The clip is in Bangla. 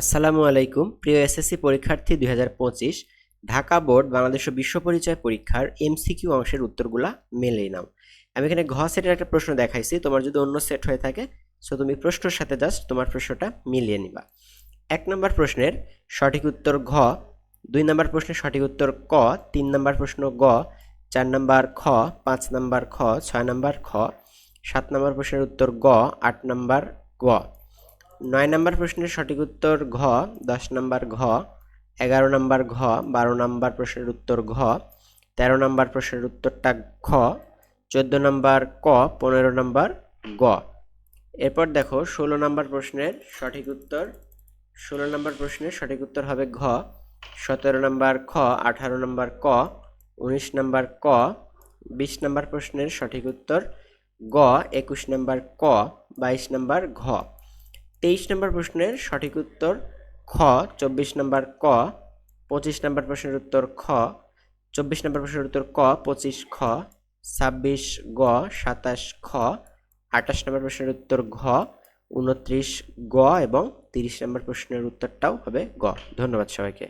আসসালামু আলাইকুম। প্রিয় এসএসসি পরীক্ষার্থী দুই হাজার পঁচিশ, ঢাকা বোর্ড বাংলাদেশ বিশ্ব পরিচয় পরীক্ষার এমসিকিউ অংশের উত্তরগুলা মেলেই নাও। আমি এখানে ঘ সেটের একটা প্রশ্ন দেখাইছি, তোমার যদি অন্য সেট হয়ে থাকে সো তুমি প্রশ্নের সাথে জাস্ট তোমার প্রশ্নটা মিলিয়ে নিবা। এক নম্বর প্রশ্নের সঠিক উত্তর ঘ, দুই নম্বর প্রশ্নের সঠিক উত্তর ক, তিন নম্বর প্রশ্ন গ, চার নম্বর খ, পাঁচ নম্বর খ, ছয় নম্বর খ, সাত নম্বর প্রশ্নের উত্তর গ, আট নম্বর গ। নয় নম্বর প্রশ্নের সঠিক উত্তর ঘ, দশ নম্বর ঘ, এগারো নম্বর ঘ, বারো নম্বর প্রশ্নের উত্তর ঘ, তেরো নম্বর প্রশ্নের উত্তরটা খ চোদ্দ নম্বর ক, পনেরো নম্বর গ। এরপর দেখো ষোলো নম্বর প্রশ্নের সঠিক উত্তর, ষোলো নম্বর প্রশ্নের সঠিক উত্তর হবে ঘ, সতেরো নম্বর খ, আঠারো নম্বর ক, উনিশ নম্বর ক, বিশ নম্বর প্রশ্নের সঠিক উত্তর গ একুশ নম্বর ক, বাইশ নম্বর ঘ। তেইশ নম্বর প্রশ্নের সঠিক উত্তর খ, চব্বিশ নম্বর ক, পঁচিশ নম্বর প্রশ্নের উত্তর খ, চব্বিশ নম্বর প্রশ্নের উত্তর ক, পঁচিশ খ, ছাব্বিশ গ, সাতাশ খ, আঠাশ নম্বর প্রশ্নের উত্তর ঘ, উনত্রিশ গ এবং তিরিশ নম্বর প্রশ্নের উত্তরটাও হবে গ। ধন্যবাদ সবাইকে।